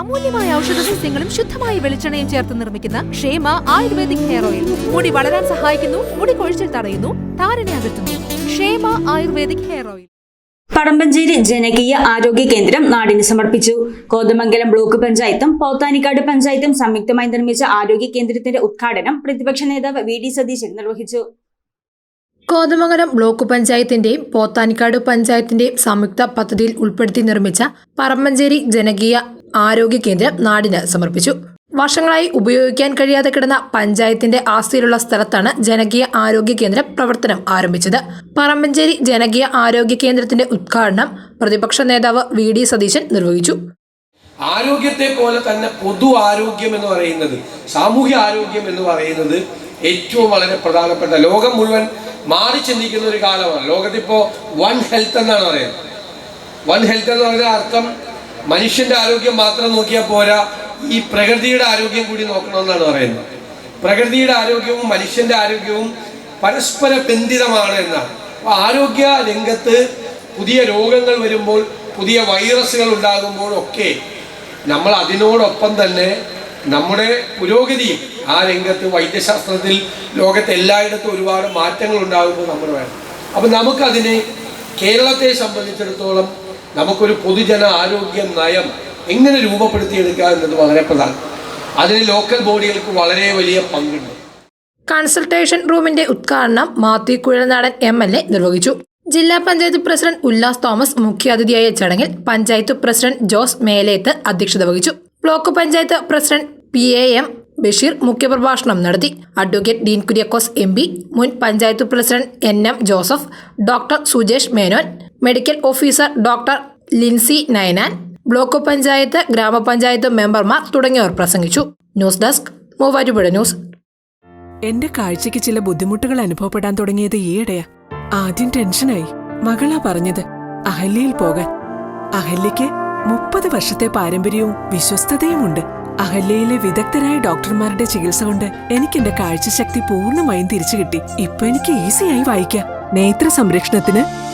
അമൂല്യമായ ഔഷധ സസ്യങ്ങളും ശുദ്ധമായ വെളിച്ചെണ്ണയും ചേർത്ത് നിർമ്മിക്കുന്ന ക്ഷേമ ആയുർവേദിക് ഹെയർ ഓയിൽ. മുടി വളരാൻ സഹായിക്കുന്നു മുടി കൊഴിച്ചിൽ തടയുന്നു താരനെ അകറ്റുന്നു. ക്ഷേമ ആയുർവേദിക് ഹെയർ ഓയിൽ. പടമ്പഞ്ചേരി ജനകീയ ആരോഗ്യ കേന്ദ്രം നാടിന് സമർപ്പിച്ചു. കോതമംഗലം ബ്ലോക്ക് പഞ്ചായത്തും പോത്താനിക്കാട് പഞ്ചായത്തും സംയുക്തമായി നിർമ്മിച്ച ആരോഗ്യ കേന്ദ്രത്തിന്റെ ഉദ്ഘാടനം പ്രതിപക്ഷ നേതാവ് വി ഡി സതീശൻ നിർവഹിച്ചു. കോതമംഗലം ബ്ലോക്ക് പഞ്ചായത്തിന്റെയും പോത്താനിക്കാട് പഞ്ചായത്തിന്റെയും സംയുക്ത പദ്ധതിയിൽ ഉൾപ്പെടുത്തി നിർമ്മിച്ച പറമ്പഞ്ചേരി ജനകീയ ആരോഗ്യ കേന്ദ്രം നാടിന് സമർപ്പിച്ചു. വർഷങ്ങളായി ഉപയോഗിക്കാൻ കഴിയാതെ കിടന്ന പഞ്ചായത്തിന്റെ ആസ്തിയിലുള്ള സ്ഥലത്താണ് ജനകീയ ആരോഗ്യ കേന്ദ്രം പ്രവർത്തനം ആരംഭിച്ചത്. പറമ്പഞ്ചേരി ജനകീയ ആരോഗ്യ കേന്ദ്രത്തിന്റെ ഉദ്ഘാടനം പ്രതിപക്ഷ നേതാവ് വി ഡി സതീശൻ നിർവഹിച്ചു. ആരോഗ്യത്തെ പോലെ തന്നെ പൊതു ആരോഗ്യം എന്ന് പറയുന്നത് സാമൂഹ്യ ആരോഗ്യം എന്ന് പറയുന്നത് ഏറ്റവും വളരെ പ്രധാനപ്പെട്ട ലോകം മുഴുവൻ മാറി ചിന്തിക്കുന്ന ഒരു കാലമാണ്. ലോകത്തിപ്പോ വൺ ഹെൽത്ത് എന്നാണ് പറയുന്നത്. വൺ ഹെൽത്ത് എന്ന് പറയുന്ന അർത്ഥം മനുഷ്യന്റെ ആരോഗ്യം മാത്രം നോക്കിയാൽ പോരാ ഈ പ്രകൃതിയുടെ ആരോഗ്യം കൂടി നോക്കണമെന്നാണ് പറയുന്നത്. പ്രകൃതിയുടെ ആരോഗ്യവും മനുഷ്യന്റെ ആരോഗ്യവും പരസ്പര ബന്ധിതമാണ് എന്നാണ്. അപ്പോൾ ആരോഗ്യ രംഗത്ത് പുതിയ രോഗങ്ങൾ വരുമ്പോൾ പുതിയ വൈറസുകൾ ഉണ്ടാകുമ്പോഴൊക്കെ നമ്മൾ അതിനോടൊപ്പം തന്നെ നമ്മുടെ പുരോഗതി ആ രംഗത്ത് വൈദ്യശാസ്ത്രത്തിൽ ലോകത്ത് എല്ലായിടത്തും ഒരുപാട് മാറ്റങ്ങൾ ഉണ്ടാകുമ്പോൾ നമ്മൾ വേണം. അപ്പം നമുക്കതിനെ കേരളത്തെ സംബന്ധിച്ചിടത്തോളം നമുക്കൊരു പൊതുജന ആരോഗ്യ നയം എങ്ങനെ രൂപപ്പെടുത്തിയെടുക്കുക എന്നത് വളരെ പ്രധാനം. അതിന് ലോക്കൽ ബോഡികൾക്ക് വളരെ വലിയ പങ്കുണ്ട്. കൺസൾട്ടേഷൻ റൂമിന്റെ ഉദ്ഘാടനം Mathew Kuzhalnadan M L A നിർവഹിച്ചു. ജില്ലാ പഞ്ചായത്ത് പ്രസിഡന്റ് ഉല്ലാസ് തോമസ് മുഖ്യാതിഥിയായ ചടങ്ങിൽ പഞ്ചായത്ത് പ്രസിഡന്റ് ജോസ് മേലേത്ത് അധ്യക്ഷത വഹിച്ചു. Block panchayat president P A M Basheer മുഖ്യപ്രഭാഷണം നടത്തി. അഡ്വക്കേറ്റ് ഡീൻ കുര്യാക്കോസ് എം മുൻ panchayat president N M Joseph doctor Sujesh Menon medical officer doctor Lincy Nainan block panchayat ഗ്രാമപഞ്ചായത്ത് മെമ്പർമാർ തുടങ്ങിയവർ പ്രസംഗിച്ചു. News desk Muvattupuzha news. എന്റെ കാഴ്ചയ്ക്ക് ചില ബുദ്ധിമുട്ടുകൾ അനുഭവപ്പെടാൻ തുടങ്ങിയത് ഈയിടെയാ. ആദ്യം ടെൻഷനായി. മകളാ പറഞ്ഞത് അഹല്യയിൽ പോകാൻ. അഹല്യയ്ക്ക് മുപ്പത് വർഷത്തെ പാരമ്പര്യവും വിശ്വസ്തതയുമുണ്ട്. അഹല്യയിലെ വിദഗ്ധരായ ഡോക്ടർമാരുടെ ചികിത്സ കൊണ്ട് എനിക്ക് എന്റെ കാഴ്ചശക്തി പൂർണമായും തിരിച്ചു കിട്ടി ഇപ്പൊ എനിക്ക് ഈസിയായി വായിക്കാം. നേത്ര സംരക്ഷണത്തിന്